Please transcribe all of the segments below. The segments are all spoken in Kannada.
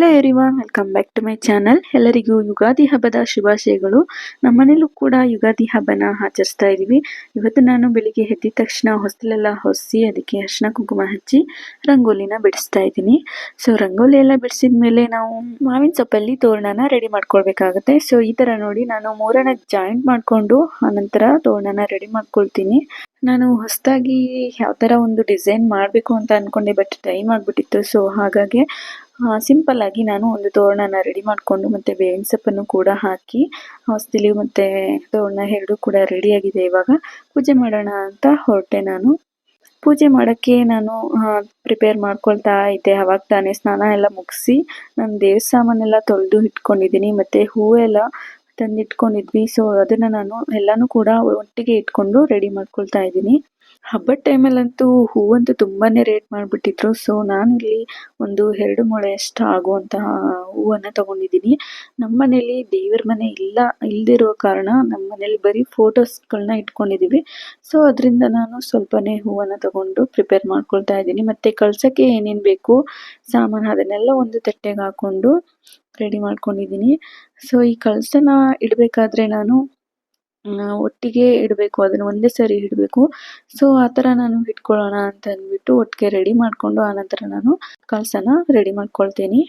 Hello everyone welcome back to my channel ಎಲ್ಲರಿಗೂ ಯುಗಾದಿ ಹಬ್ಬದ ಶುಭಾಶಯಗಳು. ನಮ್ಮನೇಲೂ ಕೂಡ ಯುಗಾದಿ ಹಬ್ಬನ ಆಚರಿಸ್ತಾ ಇದೀವಿ. ಇವತ್ತು ನಾನು ಬೆಳಿಗ್ಗೆ ಎದ್ದಿದ ತಕ್ಷಣ ಹೊಸಲೆಲ್ಲ ಹೊಸಿ ಅದಕ್ಕೆ ಅರಿಶಿನ ಕುಂಕುಮ ಹಚ್ಚಿ ರಂಗೋಲಿನ ಬಿಡಿಸ್ತಾ ಇದ್ದೀನಿ. ಸೊ ರಂಗೋಲಿ ಎಲ್ಲ ಬಿಡಿಸಿದ ಮೇಲೆ ನಾವು ಮಾವಿನ ಸೊಪ್ಪಲ್ಲಿ ತೋರಣನ ರೆಡಿ ಮಾಡ್ಕೊಳ್ಬೇಕಾಗುತ್ತೆ. ಸೊ ಈ ಥರ ನೋಡಿ ನಾನು ಮೂರನ್ನ ಜಾಯಿಂಟ್ ಮಾಡ್ಕೊಂಡು ಆನಂತರ ತೋರಣನ ರೆಡಿ ಮಾಡ್ಕೊಳ್ತೀನಿ. ನಾನು ಹೊಸದಾಗಿ ಯಾವ ಥರ ಒಂದು ಡಿಸೈನ್ ಮಾಡಬೇಕು ಅಂತ ಅಂದ್ಕೊಂಡೆ ಬಟ್ ಟೈಮ್ ಆಗಿಬಿಟ್ಟಿತ್ತು ಸೊ ಹಾಗಾಗಿ ಸಿಂಪಲ್ ಆಗಿ ನಾನು ಒಂದು ತೋರಣನ ರೆಡಿ ಮಾಡಿಕೊಂಡು ಮತ್ತೆ ಬೇವಿನ ಸೊಪ್ಪನ್ನು ಕೂಡ ಹಾಕಿ ಹೊಸದಿಲಿ ಮತ್ತು ತೋರಣ ಎರಡು ಕೂಡ ರೆಡಿಯಾಗಿದೆ ಇವಾಗ. ಪೂಜೆ ಮಾಡೋಣ ಅಂತ ಹೊರಟೆ ನಾನು. ಪೂಜೆ ಮಾಡೋಕ್ಕೆ ನಾನು ಪ್ರಿಪೇರ್ ಮಾಡ್ಕೊಳ್ತಾ ಇದ್ದೆ. ಅವಾಗ ತಾನೇ ಸ್ನಾನ ಎಲ್ಲ ಮುಗಿಸಿ ನಾನು ದೇವ್ರ ಸಾಮಾನೆಲ್ಲ ತೊಳೆದು ಇಟ್ಕೊಂಡಿದ್ದೀನಿ. ಮತ್ತು ಹೂವೆಲ್ಲ ತಂದಿಟ್ಕೊಂಡಿದ್ವಿ. ಸೊ ಅದನ್ನು ನಾನು ಎಲ್ಲನೂ ಕೂಡ ಒಟ್ಟಿಗೆ ಇಟ್ಕೊಂಡು ರೆಡಿ ಮಾಡ್ಕೊಳ್ತಾ ಇದ್ದೀನಿ. ಹಬ್ಬದ ಟೈಮಲ್ಲಂತೂ ಹೂವಂತೂ ತುಂಬಾನೇ ರೇಟ್ ಮಾಡಿಬಿಟ್ಟಿದ್ರು. ಸೊ ನಾನಿಲ್ಲಿ ಒಂದು ಎರಡು ಮೊಳೆಯಷ್ಟು ಆಗುವಂತಹ ಹೂವನ್ನು ತಗೊಂಡಿದ್ದೀನಿ. ನಮ್ಮ ಮನೇಲಿ ದೇವರ ಮನೆ ಇಲ್ಲ, ಇಲ್ದಿರೋ ಕಾರಣ ನಮ್ಮ ಮನೇಲಿ ಬರೀ ಫೋಟೋಸ್ಗಳನ್ನ ಇಟ್ಕೊಂಡಿದ್ದೀವಿ ಸೊ ಅದರಿಂದ ನಾನು ಸ್ವಲ್ಪನೇ ಹೂವನ್ನು ತಗೊಂಡು ಪ್ರಿಪೇರ್ ಮಾಡ್ಕೊಳ್ತಾ ಇದ್ದೀನಿ. ಮತ್ತು ಕಳ್ಸೋಕ್ಕೆ ಏನೇನು ಬೇಕು, ಸಾಮಾನು ಅದನ್ನೆಲ್ಲ ಒಂದು ತಟ್ಟೆಗೆ ಹಾಕ್ಕೊಂಡು ರೆಡಿ ಮಾಡ್ಕೊಂಡಿದ್ದೀನಿ. ಸೊ ಈ ಕಳಸನ ಇಡಬೇಕಾದ್ರೆ ನಾನು ಒಟ್ಟಿಗೆ ಇಡಬೇಕು, ಅದನ್ನು ಒಂದೇ ಸರಿ ಇಡಬೇಕು. ಸೊ ಆ ಥರ ನಾನು ಇಟ್ಕೊಳ್ಳೋಣ ಅಂತ ಅಂದ್ಬಿಟ್ಟು ಒಟ್ಟಿಗೆ ರೆಡಿ ಮಾಡಿಕೊಂಡು ಆನಂತರ ನಾನು ಕಳಸನ ರೆಡಿ ಮಾಡ್ಕೊಳ್ತೀನಿ.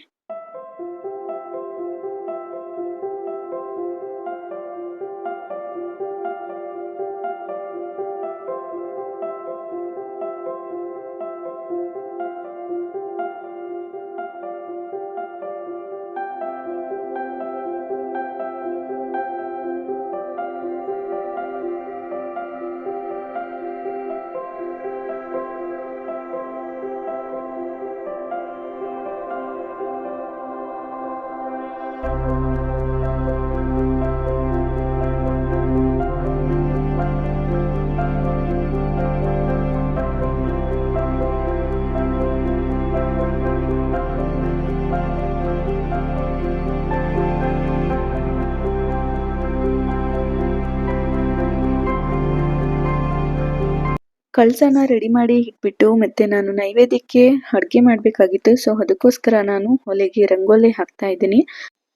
ಕಳಸನ ರೆಡಿ ಮಾಡಿ ಇಟ್ಬಿಟ್ಟು ಮತ್ತೆ ನಾನು ನೈವೇದ್ಯಕ್ಕೆ ಅಡುಗೆ ಮಾಡಬೇಕಾಗಿತ್ತು. ಸೊ ಅದಕ್ಕೋಸ್ಕರ ನಾನು ಒಲೆಗೆ ರಂಗೋಲಿ ಹಾಕ್ತಾ ಇದ್ದೀನಿ.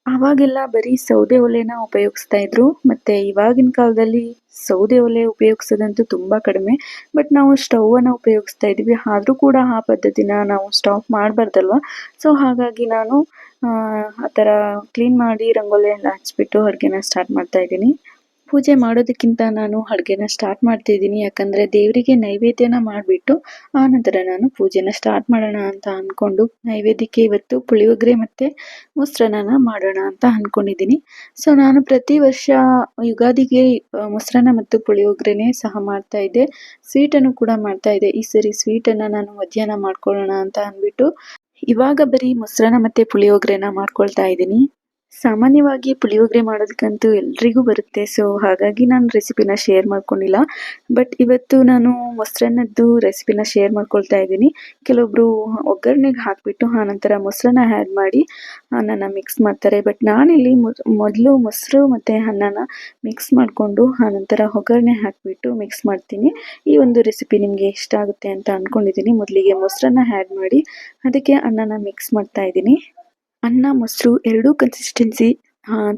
ಆವಾಗೆಲ್ಲ ಬರೀ ಸೌದೆ ಒಲೆನ ಉಪಯೋಗಿಸ್ತಾ ಇದ್ರು. ಮತ್ತೆ ಇವಾಗಿನ ಕಾಲದಲ್ಲಿ ಸೌದೆ ಒಲೆ ಉಪಯೋಗಿಸೋದಂತೂ ತುಂಬಾ ಕಡಿಮೆ. ಬಟ್ ನಾವು ಸ್ಟವ್ ಅನ್ನ ಉಪಯೋಗಿಸ್ತಾ ಇದೀವಿ ಆದ್ರೂ ಕೂಡ ಆ ಪದ್ಧತಿನ ನಾವು ಸ್ಟಾಪ್ ಮಾಡಬಾರ್ದಲ್ವಾ? ಸೊ ಹಾಗಾಗಿ ನಾನು, ಆ ತರ ಕ್ಲೀನ್ ಮಾಡಿ ರಂಗೋಲಿ ಎಲ್ಲ ಹಚ್ಬಿಟ್ಟು ಅಡುಗೆನ ಸ್ಟಾರ್ಟ್ ಮಾಡ್ತಾ ಇದ್ದೀನಿ. ಪೂಜೆ ಮಾಡೋದಕ್ಕಿಂತ ನಾನು ಅಡುಗೆನ ಸ್ಟಾರ್ಟ್ ಮಾಡ್ತಿದ್ದೀನಿ. ಯಾಕಂದರೆ ದೇವರಿಗೆ ನೈವೇದ್ಯನ ಮಾಡಿಬಿಟ್ಟು, ಆ ನಂತರ ನಾನು ಪೂಜೆನ ಸ್ಟಾರ್ಟ್ ಮಾಡೋಣ ಅಂತ ಅಂದ್ಕೊಂಡು ನೈವೇದ್ಯಕ್ಕೆ ಇವತ್ತು ಪುಳಿಯೋಗರೆ ಮತ್ತೆ ಮೊಸರನ್ನ ಮಾಡೋಣ ಅಂತ ಅಂದ್ಕೊಂಡಿದ್ದೀನಿ ಸೊ ನಾನು ಪ್ರತಿ ವರ್ಷ ಯುಗಾದಿಗೆ ಮೊಸರನ್ನ ಮತ್ತು ಪುಳಿಯೋಗರೆನೇ ಸಹ ಮಾಡ್ತಾ ಇದ್ದೆ. ಸ್ವೀಟನ್ನು ಕೂಡ ಮಾಡ್ತಾ ಇದ್ದೆ. ಈ ಸರಿ ಸ್ವೀಟನ್ನು ನಾನು ಮಧ್ಯಾಹ್ನ ಮಾಡ್ಕೊಳ್ಳೋಣ ಅಂತ ಅಂದ್ಬಿಟ್ಟು ಇವಾಗ ಬರೀ ಮೊಸರನ್ನ ಮತ್ತೆ ಪುಳಿಯೋಗರೆನ ಮಾಡ್ಕೊಳ್ತಾ ಇದ್ದೀನಿ. ಸಾಮಾನ್ಯವಾಗಿ ಪುಳಿಯೋಗರೆ ಮಾಡೋದಕ್ಕಂತೂ ಎಲ್ರಿಗೂ ಬರುತ್ತೆ. ಸೊ ಹಾಗಾಗಿ ನಾನು ರೆಸಿಪಿನ ಶೇರ್ ಮಾಡ್ಕೊಂಡಿಲ್ಲ. ಬಟ್ ಇವತ್ತು ನಾನು ಮೊಸರನ್ನದ್ದು ರೆಸಿಪಿನ ಶೇರ್ ಮಾಡ್ಕೊಳ್ತಾ ಇದ್ದೀನಿ. ಕೆಲವೊಬ್ರು ಒಗ್ಗರಣೆಗೆ ಹಾಕಿಬಿಟ್ಟು ಆನಂತರ ಮೊಸರನ್ನ ಆ್ಯಡ್ ಮಾಡಿ ಅನ್ನನ ಮಿಕ್ಸ್ ಮಾಡ್ತಾರೆ. ಬಟ್ ನಾನಿಲ್ಲಿ ಮೊದಲು ಮೊಸರು ಮತ್ತು ಅನ್ನನ ಮಿಕ್ಸ್ ಮಾಡಿಕೊಂಡು ಆನಂತರ ಒಗ್ಗರಣೆ ಹಾಕಿಬಿಟ್ಟು ಮಿಕ್ಸ್ ಮಾಡ್ತೀನಿ. ಈ ಒಂದು ರೆಸಿಪಿ ನಿಮಗೆ ಇಷ್ಟ ಆಗುತ್ತೆ ಅಂತ ಅಂದ್ಕೊಂಡಿದ್ದೀನಿ ಮೊದಲಿಗೆ ಮೊಸರನ್ನ ಆ್ಯಡ್ ಮಾಡಿ ಅದಕ್ಕೆ ಅನ್ನನ ಮಿಕ್ಸ್ ಮಾಡ್ತಾ ಇದ್ದೀನಿ. ಅನ್ನ, ಮೊಸರು ಎರಡೂ ಕನ್ಸಿಸ್ಟೆನ್ಸಿ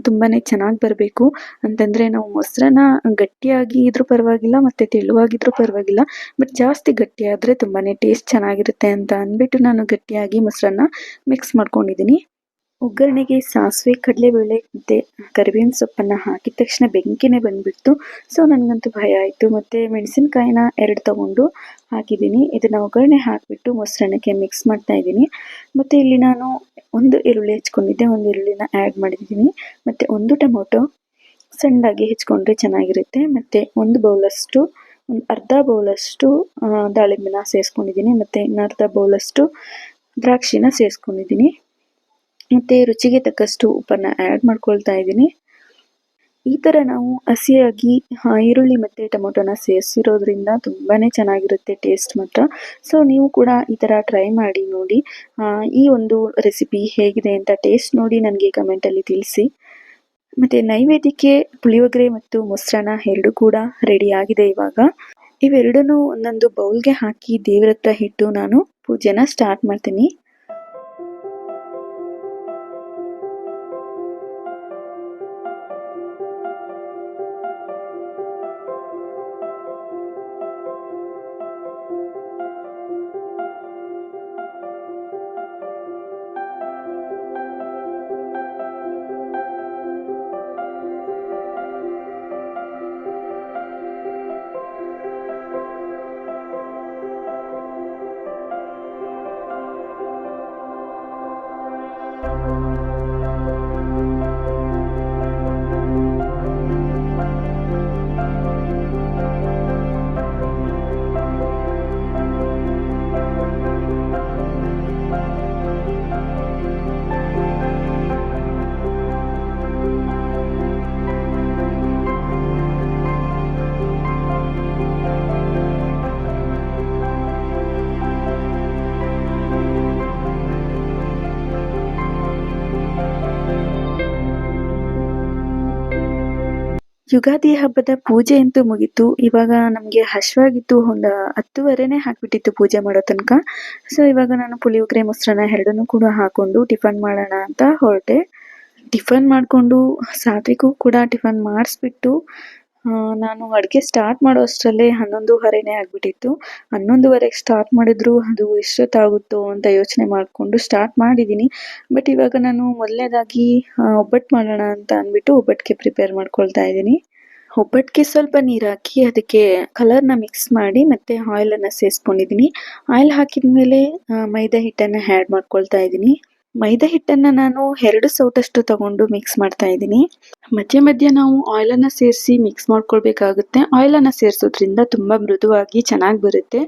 ತುಂಬಾ ಚೆನ್ನಾಗಿ ಬರಬೇಕು. ಅಂತಂದರೆ ನಾವು ಮೊಸರನ್ನ ಗಟ್ಟಿಯಾಗಿ ಇದ್ರೂ ಪರವಾಗಿಲ್ಲ, ಮತ್ತು ತೆಳುವಾಗಿದ್ರೂ ಪರವಾಗಿಲ್ಲ ಬಟ್ ಜಾಸ್ತಿ ಗಟ್ಟಿಯಾದರೆ ತುಂಬಾ ಟೇಸ್ಟ್ ಚೆನ್ನಾಗಿರುತ್ತೆ ಅಂತ ಅಂದ್ಬಿಟ್ಟು ನಾನು ಗಟ್ಟಿಯಾಗಿ ಮೊಸರನ್ನ ಮಿಕ್ಸ್ ಮಾಡ್ಕೊಂಡಿದ್ದೀನಿ ಒಗ್ಗರಣೆಗೆ ಸಾಸಿವೆ, ಕಡಲೆಬೇಳೆ, ಮತ್ತು ಕರಿಬೇವಿನ ಸೊಪ್ಪನ್ನು ಹಾಕಿದ ತಕ್ಷಣ ಬೆಂಕಿನೇ ಬಂದುಬಿಡ್ತು. ಸೊ ನನಗಂತೂ ಭಯ ಆಯಿತು. ಮತ್ತು ಮೆಣಸಿನ್ಕಾಯಿನ ಎರಡು ತೊಗೊಂಡು ಹಾಕಿದ್ದೀನಿ. ಇದನ್ನು ಒಗ್ಗರಣೆ ಹಾಕಿಬಿಟ್ಟು ಮೊಸರನ್ನಕ್ಕೆ ಮಿಕ್ಸ್ ಮಾಡ್ತಾ ಇದ್ದೀನಿ. ಮತ್ತು ಇಲ್ಲಿ ನಾನು ಒಂದು ಈರುಳ್ಳಿ ಹೆಚ್ಕೊಂಡಿದ್ದೆ. ಒಂದು ಈರುಳ್ಳಿನ ಆ್ಯಡ್ ಮಾಡಿದ್ದೀನಿ. ಮತ್ತು ಒಂದು ಟೊಮೊಟೊ ಸಣ್ಣದಾಗಿ ಹೆಚ್ಕೊಂಡ್ರೆ ಚೆನ್ನಾಗಿರುತ್ತೆ. ಮತ್ತು ಒಂದು ಬೌಲಷ್ಟು, ಒಂದು ಅರ್ಧ ಬೌಲಷ್ಟು ದಾಳಿಂಬೆನ ಸೇರಿಸ್ಕೊಂಡಿದ್ದೀನಿ ಮತ್ತು ಇನ್ನು ಅರ್ಧ ಬೌಲಷ್ಟು ದ್ರಾಕ್ಷಿನ ಸೇರಿಸ್ಕೊಂಡಿದ್ದೀನಿ ಮತ್ತು ರುಚಿಗೆ ತಕ್ಕಷ್ಟು ಉಪ್ಪನ್ನು ಆ್ಯಡ್ ಮಾಡ್ಕೊಳ್ತಾ ಇದ್ದೀನಿ. ಈ ಥರ ನಾವು ಹಸಿಯಾಗಿ ಈರುಳ್ಳಿ ಮತ್ತು ಟೊಮೊಟೊನ ಸೇರಿಸಿರೋದ್ರಿಂದ ತುಂಬಾ ಚೆನ್ನಾಗಿರುತ್ತೆ ಟೇಸ್ಟ್ ಮಾತ್ರ. ಸೊ ನೀವು ಕೂಡ ಈ ಥರ ಟ್ರೈ ಮಾಡಿ ನೋಡಿ. ಈ ಒಂದು ರೆಸಿಪಿ ಹೇಗಿದೆ ಅಂತ ಟೇಸ್ಟ್ ನೋಡಿ ನನಗೆ ಕಮೆಂಟಲ್ಲಿ ತಿಳಿಸಿ. ಮತ್ತು ನೈವೇದ್ಯಕ್ಕೆ ಪುಳಿಯೋಗರೆ ಮತ್ತು ಮೊಸರನ್ನ ಎರಡು ಕೂಡ ರೆಡಿ ಆಗಿದೆ ಇವಾಗ. ಇವೆರಡನ್ನೂ ಒಂದೊಂದು ಬೌಲ್ಗೆ ಹಾಕಿ ದೇವ್ರ ಹತ್ರ ಇಟ್ಟು ನಾನು ಪೂಜೆನ ಸ್ಟಾರ್ಟ್ ಮಾಡ್ತೀನಿ. ಯುಗಾದಿ ಹಬ್ಬದ ಪೂಜೆ ಅಂತೂ ಮುಗೀತು. ಇವಾಗ ನಮಗೆ ಹಶ್ವಾಗಿತ್ತು. ಒಂದು ಹತ್ತುವರೆನೇ ಹಾಕ್ಬಿಟ್ಟಿತ್ತು ಪೂಜೆ ಮಾಡೋ ತನಕ. ಸೊ ಇವಾಗ ನಾನು ಪುಳಿಯೋಗರೆ ಮೊಸರನ್ನ ಎರಡನ್ನೂ ಕೂಡ ಹಾಕೊಂಡು ಟಿಫನ್ ಮಾಡೋಣ ಅಂತ ಹೊರಟೆ. ಟಿಫನ್ ಮಾಡಿಕೊಂಡು ಸಾತ್ವಿಗೂ ಕೂಡ ಟಿಫನ್ ಮಾಡಿಸ್ಬಿಟ್ಟು ನಾನು ಅಡುಗೆ ಸ್ಟಾರ್ಟ್ ಮಾಡೋ ಅಷ್ಟರಲ್ಲೇ ಹನ್ನೊಂದುವರೆನೇ ಆಗಿಬಿಟ್ಟಿತ್ತು. ಹನ್ನೊಂದುವರೆಗೆ ಸ್ಟಾರ್ಟ್ ಮಾಡಿದ್ರು ಅದು ಎಷ್ಟೊತ್ತಾಗುತ್ತೋ ಅಂತ ಯೋಚನೆ ಮಾಡಿಕೊಂಡು ಸ್ಟಾರ್ಟ್ ಮಾಡಿದ್ದೀನಿ ಬಟ್ ಇವಾಗ ನಾನು ಮೊದಲನೇದಾಗಿ ಒಬ್ಬಟ್ಟು ಮಾಡೋಣ ಅಂತ ಅಂದ್ಬಿಟ್ಟು ಒಬ್ಬಟ್ಟಿಗೆ ಪ್ರಿಪೇರ್ ಮಾಡ್ಕೊಳ್ತಾ ಇದ್ದೀನಿ. ಒಬ್ಬಟ್ಟಿಗೆ ಸ್ವಲ್ಪ ನೀರು ಹಾಕಿ ಅದಕ್ಕೆ ಕಲರ್ನ ಮಿಕ್ಸ್ ಮಾಡಿ ಮತ್ತೆ ಆಯಿಲನ್ನು ಸೇರಿಸ್ಕೊಂಡಿದ್ದೀನಿ ಆಯಿಲ್ ಹಾಕಿದ ಮೇಲೆ ಮೈದಾ ಹಿಟ್ಟನ್ನು ಆ್ಯಡ್ ಮಾಡ್ಕೊಳ್ತಾ ಇದ್ದೀನಿ. ಮೈದಾ ಹಿಟ್ಟನ್ನ ನಾನು ಎರಡು ಸೌಟಷ್ಟು ತಗೊಂಡು ಮಿಕ್ಸ್ ಮಾಡ್ತಾ ಇದ್ದೀನಿ. ಮಧ್ಯೆ ಮಧ್ಯೆ ನಾವು ಆಯಿಲನ್ನು ಸೇರಿಸಿ ಮಿಕ್ಸ್ ಮಾಡ್ಕೊಳ್ಬೇಕಾಗುತ್ತೆ. ಆಯಿಲನ್ನು ಸೇರಿಸೋದ್ರಿಂದ ತುಂಬ ಮೃದುವಾಗಿ ಚೆನ್ನಾಗಿ ಬರುತ್ತೆ.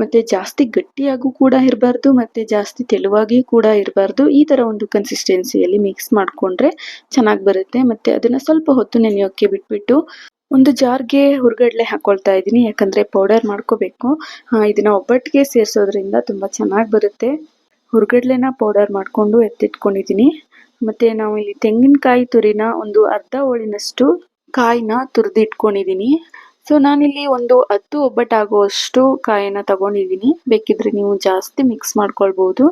ಮತ್ತೆ ಜಾಸ್ತಿ ಗಟ್ಟಿಯಾಗೂ ಕೂಡ ಇರಬಾರ್ದು, ಮತ್ತೆ ಜಾಸ್ತಿ ತೆಳುವಾಗಿ ಕೂಡ ಇರಬಾರ್ದು. ಈ ಥರ ಒಂದು ಕನ್ಸಿಸ್ಟೆನ್ಸಿಯಲ್ಲಿ ಮಿಕ್ಸ್ ಮಾಡಿಕೊಂಡ್ರೆ ಚೆನ್ನಾಗಿ ಬರುತ್ತೆ. ಮತ್ತೆ ಅದನ್ನು ಸ್ವಲ್ಪ ಹೊತ್ತು ನೆನೆಯೋಕ್ಕೆ ಬಿಟ್ಬಿಟ್ಟು ಒಂದು ಜಾರ್ಗೆ ಹುರ್ಗಡ್ಲೆ ಹಾಕೊಳ್ತಾ ಇದ್ದೀನಿ. ಯಾಕಂದ್ರೆ ಪೌಡರ್ ಮಾಡ್ಕೋಬೇಕು. ಇದನ್ನ ಒಬ್ಬಟ್ಟಿಗೆ ಸೇರಿಸೋದ್ರಿಂದ ತುಂಬ ಚೆನ್ನಾಗಿ ಬರುತ್ತೆ. ಹುರ್ಗಡ್ಲೆನ ಪೌಡರ್ ಮಾಡಿಕೊಂಡು ಎತ್ತಿಟ್ಕೊಂಡಿದ್ದೀನಿ ಮತ್ತೆ ನಾವು ಇಲ್ಲಿ ತೆಂಗಿನಕಾಯಿ ತುರಿನ ಒಂದು ಅರ್ಧ ಹೋಳಿನಷ್ಟು ಕಾಯಿನ ತುರಿದಿಟ್ಕೊಂಡಿದ್ದೀನಿ ಸೊ ನಾನಿಲ್ಲಿ ಒಂದು ಹತ್ತು ಒಬ್ಬಟ್ಟಾಗುವಷ್ಟು ಕಾಯಿನ ತಗೊಂಡಿದ್ದೀನಿ ಬೇಕಿದ್ರೆ ನೀವು ಜಾಸ್ತಿ ಮಿಕ್ಸ್ ಮಾಡ್ಕೊಳ್ಬೋದು.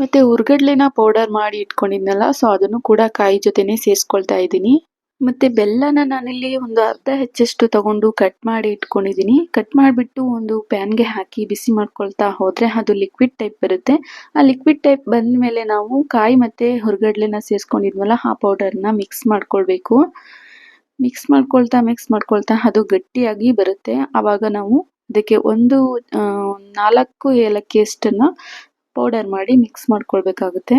ಮತ್ತೆ ಹುರ್ಗಡ್ಲೆನ ಪೌಡರ್ ಮಾಡಿ ಇಟ್ಕೊಂಡಿದ್ನಲ್ಲ ಸೊ ಅದನ್ನು ಕೂಡ ಕಾಯಿ ಜೊತೆನೆ ಸೇರಿಸ್ಕೊಳ್ತಾ ಇದ್ದೀನಿ ಮತ್ತೆ ಬೆಲ್ಲನ ನಾನಿಲ್ಲಿ ಒಂದು ಅರ್ಧ ಹೆಚ್ಚಷ್ಟು ತಗೊಂಡು ಕಟ್ ಮಾಡಿ ಇಟ್ಕೊಂಡಿದ್ದೀನಿ ಕಟ್ ಮಾಡಿಬಿಟ್ಟು ಒಂದು ಪ್ಯಾನ್ಗೆ ಹಾಕಿ ಬಿಸಿ ಮಾಡ್ಕೊಳ್ತಾ ಹೋದರೆ ಅದು ಲಿಕ್ವಿಡ್ ಟೈಪ್ ಬರುತ್ತೆ. ಆ ಲಿಕ್ವಿಡ್ ಟೈಪ್ ಬಂದ ಮೇಲೆ ನಾವು ಕಾಯಿ ಮತ್ತೆ ಹೊರಗಡ್ಲೆನ ಸೇರಿಸ್ಕೊಂಡಿದ್ವಲ್ಲ ಆ ಪೌಡರ್ನ ಮಿಕ್ಸ್ ಮಾಡ್ಕೊಳ್ಬೇಕು. ಮಿಕ್ಸ್ ಮಾಡ್ಕೊಳ್ತಾ ಮಿಕ್ಸ್ ಮಾಡ್ಕೊಳ್ತಾ ಅದು ಗಟ್ಟಿಯಾಗಿ ಬರುತ್ತೆ. ಆವಾಗ ನಾವು ಅದಕ್ಕೆ ಒಂದು ನಾಲ್ಕು ಏಲಕ್ಕಿಯಷ್ಟನ್ನು ಪೌಡರ್ ಮಾಡಿ ಮಿಕ್ಸ್ ಮಾಡ್ಕೊಳ್ಬೇಕಾಗುತ್ತೆ.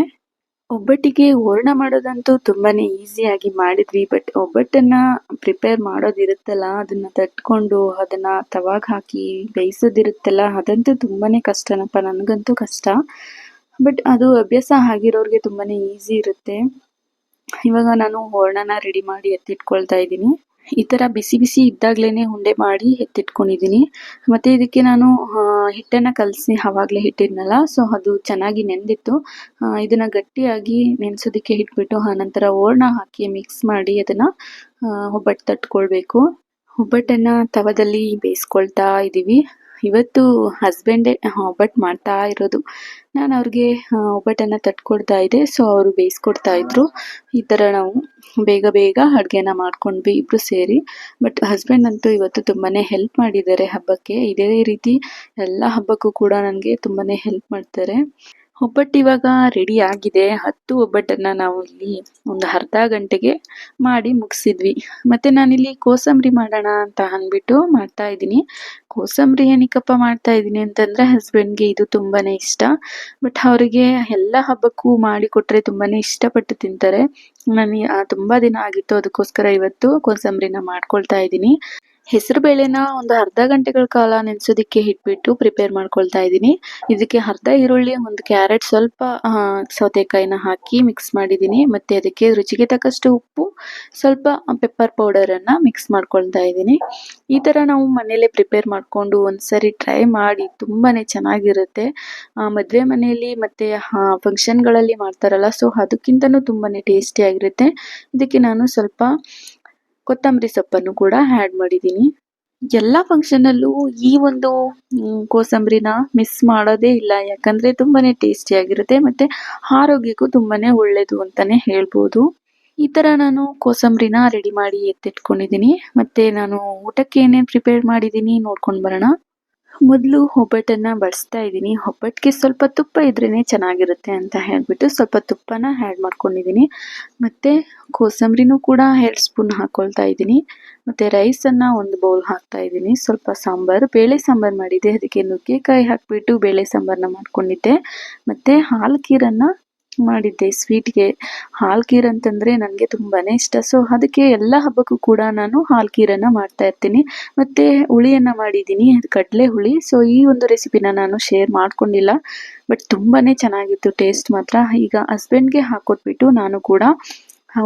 ಒಬ್ಬಟ್ಟಿಗೆ ಹೂರ್ಣ ಮಾಡೋದಂತೂ ತುಂಬಾನೇ ಈಸಿಯಾಗಿ ಮಾಡಿದ್ವಿ ಬಟ್ ಒಬ್ಬಟ್ಟನ್ನ ಪ್ರಿಪೇರ್ ಮಾಡೋದಿರುತ್ತಲ್ಲ, ಅದನ್ನ ತಟ್ಕೊಂಡು ಅದನ್ನ ತವಾಗ ಹಾಕಿ ಬೇಯಿಸೋದಿರುತ್ತಲ್ಲ, ಅದಂತೂ ತುಂಬಾನೇ ಕಷ್ಟನಪ್ಪ, ನನಗಂತೂ ಕಷ್ಟ. ಬಟ್ ಅದು ಅಭ್ಯಾಸ ಆಗಿರೋರಿಗೆ ತುಂಬಾನೇ ಈಸಿ ಇರುತ್ತೆ. ಇವಾಗ ನಾನು ಹೂರ್ಣನ ರೆಡಿ ಮಾಡಿ ಎತ್ತಿಟ್ಕೊಳ್ತಾ ಇದ್ದೀನಿ. ಈ ಥರ ಬಿಸಿ ಬಿಸಿ ಇದ್ದಾಗಲೇ ಉಂಡೆ ಮಾಡಿ ಎತ್ತಿಟ್ಕೊಂಡಿದ್ದೀನಿ. ಮತ್ತೆ ಇದಕ್ಕೆ ನಾನು ಹಿಟ್ಟನ್ನು ಕಲಸಿ ಆವಾಗಲೇ ಹಿಟ್ಟಿದ್ನಲ್ಲ, ಸೊ ಅದು ಚೆನ್ನಾಗಿ ನೆಂದಿತ್ತು. ಇದನ್ನ ಗಟ್ಟಿಯಾಗಿ ನೆನೆಸೋದಕ್ಕೆ ಇಟ್ಬಿಟ್ಟು ಆನಂತರ ಓರ್ಣ ಹಾಕಿ ಮಿಕ್ಸ್ ಮಾಡಿ ಅದನ್ನ ಒಬ್ಬಟ್ಟು ತಟ್ಕೊಳ್ಬೇಕು. ಒಬ್ಬಟ್ಟನ್ನು ತವದಲ್ಲಿ ಬೇಯಿಸ್ಕೊಳ್ತಾ ಇದ್ದೀವಿ ಇವತ್ತು ಹಸ್ಬೆಂಡೇ ಒಬ್ಬಟ್ಟು ಮಾಡ್ತಾ ಇರೋದು. ನಾನು ಅವ್ರಿಗೆ ಒಬ್ಬಟ್ಟನ್ನು ತಟ್ಕೊಡ್ತಾ ಇದ್ದೆ. ಸೊ ಅವರು ಬೇಯಿಸ್ಕೊಡ್ತಾ ಇದ್ರು. ಈ ಥರ ನಾವು ಬೇಗ ಬೇಗ ಅಡುಗೆನ ಮಾಡ್ಕೊಂಡ್ವಿ ಇಬ್ಬರು ಸೇರಿ. ಬಟ್ ಹಸ್ಬೆಂಡ್ ಅಂತೂ ಇವತ್ತು ತುಂಬಾ ಹೆಲ್ಪ್ ಮಾಡಿದ್ದಾರೆ ಹಬ್ಬಕ್ಕೆ. ಇದೇ ರೀತಿ ಎಲ್ಲ ಹಬ್ಬಕ್ಕೂ ಕೂಡ ನನಗೆ ತುಂಬಾ ಹೆಲ್ಪ್ ಮಾಡ್ತಾರೆ. ಒಬ್ಬಟ್ಟು ಇವಾಗ ರೆಡಿ ಆಗಿದೆ. ಹತ್ತು ಒಬ್ಬಟ್ಟನ್ನ ನಾವು ಇಲ್ಲಿ ಒಂದು ಅರ್ಧ ಗಂಟೆಗೆ ಮಾಡಿ ಮುಗಿಸಿದ್ವಿ. ಮತ್ತೆ ನಾನಿಲ್ಲಿ ಕೋಸಂಬರಿ ಮಾಡೋಣ ಅಂತ ಅಂದ್ಬಿಟ್ಟು ಮಾಡ್ತಾ ಇದ್ದೀನಿ. ಕೋಸಂಬರಿ ಏನಕ್ಕಪ್ಪ ಮಾಡ್ತಾ ಇದ್ದೀನಿ ಅಂತಂದ್ರೆ ಹಸ್ಬೆಂಡ್ಗೆ ಇದು ತುಂಬಾನೇ ಇಷ್ಟ. ಬಟ್ ಅವರಿಗೆ ಎಲ್ಲ ಹಬ್ಬಕ್ಕೂ ಮಾಡಿ ತುಂಬಾ ಇಷ್ಟಪಟ್ಟು ತಿಂತಾರೆ. ನನಗೆ ತುಂಬಾ ದಿನ ಆಗಿತ್ತು. ಅದಕ್ಕೋಸ್ಕರ ಇವತ್ತು ಕೋಸಂಬರಿನ ಮಾಡ್ಕೊಳ್ತಾ ಇದ್ದೀನಿ. ಹೆಸರು ಬೇಳೆನ ಒಂದು ಅರ್ಧ ಗಂಟೆಗಳ ಕಾಲ ನೆನೆಸೋದಕ್ಕೆ ಇಟ್ಬಿಟ್ಟು ಪ್ರಿಪೇರ್ ಮಾಡ್ಕೊಳ್ತಾ ಇದ್ದೀನಿ. ಇದಕ್ಕೆ ಅರ್ಧ ಈರುಳ್ಳಿ, ಒಂದು ಕ್ಯಾರೆಟ್ ಸ್ವಲ್ಪ ಸೌತೆಕಾಯಿನ ಹಾಕಿ ಮಿಕ್ಸ್ ಮಾಡಿದ್ದೀನಿ. ಮತ್ತೆ ಅದಕ್ಕೆ ರುಚಿಗೆ ತಕ್ಕಷ್ಟು ಉಪ್ಪು, ಸ್ವಲ್ಪ ಪೆಪ್ಪರ್ ಪೌಡರನ್ನು ಮಿಕ್ಸ್ ಮಾಡ್ಕೊಳ್ತಾ ಇದ್ದೀನಿ. ಈ ಥರ ನಾವು ಮನೆಯಲ್ಲೇ ಪ್ರಿಪೇರ್ ಮಾಡಿಕೊಂಡು ಒಂದ್ಸರಿ ಟ್ರೈ ಮಾಡಿ ತುಂಬಾ ಚೆನ್ನಾಗಿರುತ್ತೆ. ಮದುವೆ ಮನೆಯಲ್ಲಿ ಮತ್ತು ಫಂಕ್ಷನ್ಗಳಲ್ಲಿ ಮಾಡ್ತಾರಲ್ಲ ಸೊ ಅದಕ್ಕಿಂತನೂ ತುಂಬಾ ಟೇಸ್ಟಿಯಾಗಿರುತ್ತೆ ಇದಕ್ಕೆ ನಾನು ಸ್ವಲ್ಪ ಕೊತ್ತಂಬರಿ ಸೊಪ್ಪನ್ನು ಕೂಡ ಆ್ಯಡ್ ಮಾಡಿದ್ದೀನಿ. ಎಲ್ಲ ಫಂಕ್ಷನಲ್ಲೂ ಈ ಒಂದು ಕೋಸಂಬರಿನ ಮಿಸ್ ಮಾಡೋದೇ ಇಲ್ಲ. ಯಾಕಂದರೆ ತುಂಬಾ ಟೇಸ್ಟಿಯಾಗಿರುತ್ತೆ ಮತ್ತು ಆರೋಗ್ಯಕ್ಕೂ ತುಂಬಾ ಒಳ್ಳೆಯದು ಅಂತಲೇ ಹೇಳ್ಬೋದು. ಈ ಥರ ನಾನು ಕೋಸಂಬರಿನ ರೆಡಿ ಮಾಡಿ ಎತ್ತಿಟ್ಕೊಂಡಿದ್ದೀನಿ. ಮತ್ತು ನಾನು ಊಟಕ್ಕೆ ಏನೇನು ಪ್ರಿಪೇರ್ ಮಾಡಿದ್ದೀನಿ ನೋಡ್ಕೊಂಡು ಬರೋಣ. ಮೊದಲು ಒಬ್ಬಟ್ಟನ್ನು ಬಡಿಸ್ತಾ ಇದ್ದೀನಿ. ಒಬ್ಬಟ್ಟಿಗೆ ಸ್ವಲ್ಪ ತುಪ್ಪ ಇದ್ರೇ ಚೆನ್ನಾಗಿರುತ್ತೆ ಅಂತ ಹೇಳ್ಬಿಟ್ಟು ಸ್ವಲ್ಪ ತುಪ್ಪನ ಆ್ಯಡ್ ಮಾಡ್ಕೊಂಡಿದ್ದೀನಿ. ಮತ್ತು ಕೋಸಂಬರಿನೂ ಕೂಡ ಎರಡು ಸ್ಪೂನ್ ಹಾಕ್ಕೊಳ್ತಾ ಇದ್ದೀನಿ. ಮತ್ತು ರೈಸನ್ನು ಒಂದು ಬೌಲ್ ಹಾಕ್ತಾ ಇದ್ದೀನಿ. ಸ್ವಲ್ಪ ಸಾಂಬಾರು, ಬೇಳೆ ಸಾಂಬಾರು ಮಾಡಿದ್ದೆ. ಅದಕ್ಕೆ ನುಗ್ಗೆಕಾಯಿ ಹಾಕಿಬಿಟ್ಟು ಬೇಳೆ ಸಾಂಬಾರನ್ನ ಮಾಡ್ಕೊಂಡಿದ್ದೆ. ಮತ್ತು ಹಾಲು ಖೀರನ್ನು ಮಾಡಿದ್ದೆ ಸ್ವೀಟ್ಗೆ ಹಾಲು ಖೀರ್ ಅಂತಂದರೆ ನನಗೆ ತುಂಬಾ ಇಷ್ಟ. ಸೊ ಅದಕ್ಕೆ ಎಲ್ಲ ಹಬ್ಬಕ್ಕೂ ಕೂಡ ನಾನು ಹಾಲು ಖೀರನ್ನು ಮಾಡ್ತಾ ಇರ್ತೀನಿ. ಮತ್ತು ಹುಳಿಯನ್ನು ಮಾಡಿದ್ದೀನಿ ಕಡಲೆ ಹುಳಿ ಸೊ ಈ ಒಂದು ರೆಸಿಪಿನ ನಾನು ಶೇರ್ ಮಾಡ್ಕೊಂಡಿಲ್ಲ. ಬಟ್ ತುಂಬಾ ಚೆನ್ನಾಗಿತ್ತು ಟೇಸ್ಟ್ ಮಾತ್ರ. ಈಗ ಹಸ್ಬೆಂಡ್ಗೆ ಹಾಕ್ಕೊಟ್ಬಿಟ್ಟು ನಾನು ಕೂಡ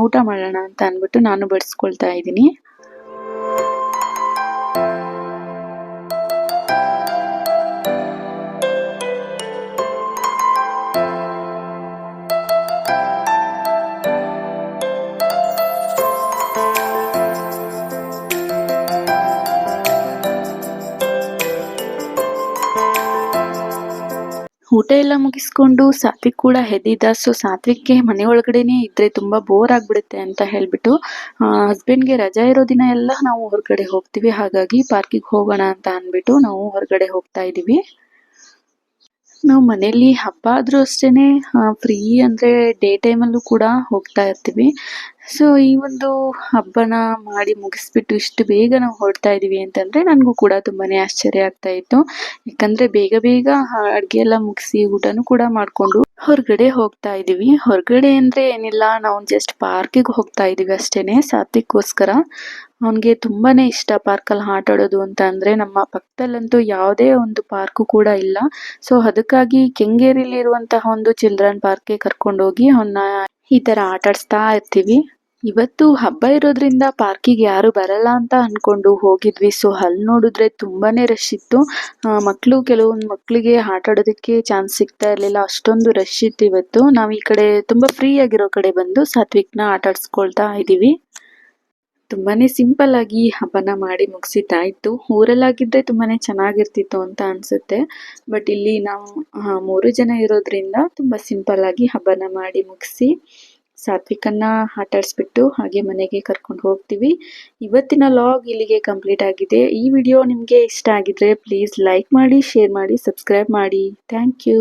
ಊಟ ಮಾಡೋಣ ಅಂತ ಅಂದ್ಬಿಟ್ಟು ನಾನು ಬಡಿಸ್ಕೊಳ್ತಾ ಇದ್ದೀನಿ. ಊಟ ಎಲ್ಲ ಮುಗಿಸ್ಕೊಂಡು ಸಾತ್ವಿಕ್ ಕೂಡ ಎದ್ದಿದ್ದ ಸೊ ಸಾತ್ವಿಕ್ಗೆ ಮನೆ ಒಳಗಡೆನೆ ಇದ್ರೆ ತುಂಬಾ ಬೋರ್ ಆಗ್ಬಿಡುತ್ತೆ ಅಂತ ಹೇಳ್ಬಿಟ್ಟು ಹಸ್ಬೆಂಡ್ಗೆ ರಜಾ ಇರೋ ದಿನ ಎಲ್ಲ ನಾವು ಹೊರಗಡೆ ಹೋಗ್ತೀವಿ. ಹಾಗಾಗಿ ಪಾರ್ಕಿಗೆ ಹೋಗೋಣ ಅಂತ ಅಂದ್ಬಿಟ್ಟು ನಾವು ಹೊರಗಡೆ ಹೋಗ್ತಾ ಇದೀವಿ. ನಾವು ಮನೇಲಿ ಹಬ್ಬ ಆದ್ರೂ ಅಷ್ಟೇನೆ ಫ್ರೀ ಅಂದ್ರೆ ಡೇ ಟೈಮಲ್ಲೂ ಕೂಡ ಹೋಗ್ತಾ ಇರ್ತೀವಿ. ಸೊ ಈ ಒಂದು ಹಬ್ಬನ ಮಾಡಿ ಮುಗಿಸ್ಬಿಟ್ಟು ಇಷ್ಟು ಬೇಗ ನಾವು ಹೊರಡ್ತಾ ಇದೀವಿ ಅಂತಂದ್ರೆ ನನಗೂ ಕೂಡ ತುಂಬಾನೇ ಆಶ್ಚರ್ಯ ಆಗ್ತಾ ಇತ್ತು. ಯಾಕಂದ್ರೆ ಬೇಗ ಬೇಗ ಅಡುಗೆ ಎಲ್ಲ ಮುಗಿಸಿ ಊಟನೂ ಕೂಡ ಮಾಡ್ಕೊಂಡು ಹೊರಗಡೆ ಹೋಗ್ತಾ ಇದೀವಿ. ಹೊರಗಡೆ ಅಂದ್ರೆ ಏನಿಲ್ಲ, ನಾವು ಜಸ್ಟ್ ಪಾರ್ಕಿಗೆ ಹೋಗ್ತಾ ಇದೀವಿ ಅಷ್ಟೇನೆ ಸಾತ್ವಿಕ್ಗೋಸ್ಕರ ಅವನಿಗೆ ತುಂಬಾನೇ ಇಷ್ಟ ಪಾರ್ಕಲ್ಲಿ ಆಟ ಆಡೋದು ಅಂತ ಅಂದ್ರೆ ನಮ್ಮ ಪಕ್ಕದಲ್ಲಂತೂ ಯಾವುದೇ ಒಂದು ಪಾರ್ಕು ಕೂಡ ಇಲ್ಲ. ಸೊ ಅದಕ್ಕಾಗಿ ಕೆಂಗೇರಿಲಿರುವಂತಹ ಒಂದು ಚಿಲ್ಡ್ರನ್ ಪಾರ್ಕ್ಗೆ ಕರ್ಕೊಂಡೋಗಿ ಅವನ್ನ ಈ ತರ ಆಟ ಆಡಿಸ್ತಾ ಇರ್ತೀವಿ. ಇವತ್ತು ಹಬ್ಬ ಇರೋದ್ರಿಂದ ಪಾರ್ಕಿಗೆ ಯಾರು ಬರಲ್ಲ ಅಂತ ಅಂದ್ಕೊಂಡು ಹೋಗಿದ್ವಿ. ಸೊ ಅಲ್ಲಿ ನೋಡಿದ್ರೆ ತುಂಬಾನೇ ರಶ್ ಇತ್ತು. ಮಕ್ಕಳು ಕೆಲವೊಂದು ಮಕ್ಕಳಿಗೆ ಆಟ ಆಡೋದಕ್ಕೆ ಚಾನ್ಸ್ ಸಿಗ್ತಾ ಇರಲಿಲ್ಲ. ಅಷ್ಟೊಂದು ರಶ್ ಇತ್ತು ಇವತ್ತು. ನಾವು ಈ ಕಡೆ ತುಂಬಾ ಫ್ರೀ ಆಗಿರೋ ಕಡೆ ಬಂದು ಸಾತ್ವಿಕ್ನ ಆಟ ಆಡ್ಸ್ಕೊಳ್ತಾ ಇದೀವಿ. ತುಂಬಾನೇ ಸಿಂಪಲ್ ಆಗಿ ಹಬ್ಬನ ಮಾಡಿ ಮುಗಿಸಿದ್ದಾಯ್ತು. ಊರಲ್ಲಾಗಿದ್ರೆ ತುಂಬಾನೇ ಚೆನ್ನಾಗಿರ್ತಿತ್ತು ಅಂತ ಅನ್ಸುತ್ತೆ. ಬಟ್ ಇಲ್ಲಿ ನಾವು ಮೂರು ಜನ ಇರೋದ್ರಿಂದ ತುಂಬಾ ಸಿಂಪಲ್ ಆಗಿ ಹಬ್ಬನ ಮಾಡಿ ಮುಗಿಸಿ ಸಾತ್ವಿಕನ್ನ ಆಟಾಡಿಸ್ಬಿಟ್ಟು ಹಾಗೆ ಮನೆಗೆ ಕರ್ಕೊಂಡು ಹೋಗ್ತೀವಿ. ಇವತ್ತಿನ ಲಾಗ್ ಇಲ್ಲಿಗೆ ಕಂಪ್ಲೀಟ್ ಆಗಿದೆ. ಈ ವಿಡಿಯೋ ನಿಮಗೆ ಇಷ್ಟ ಆಗಿದ್ರೆ ಪ್ಲೀಸ್ ಲೈಕ್ ಮಾಡಿ ಶೇರ್ ಮಾಡಿ ಸಬ್ಸ್ಕ್ರೈಬ್ ಮಾಡಿ. Thank you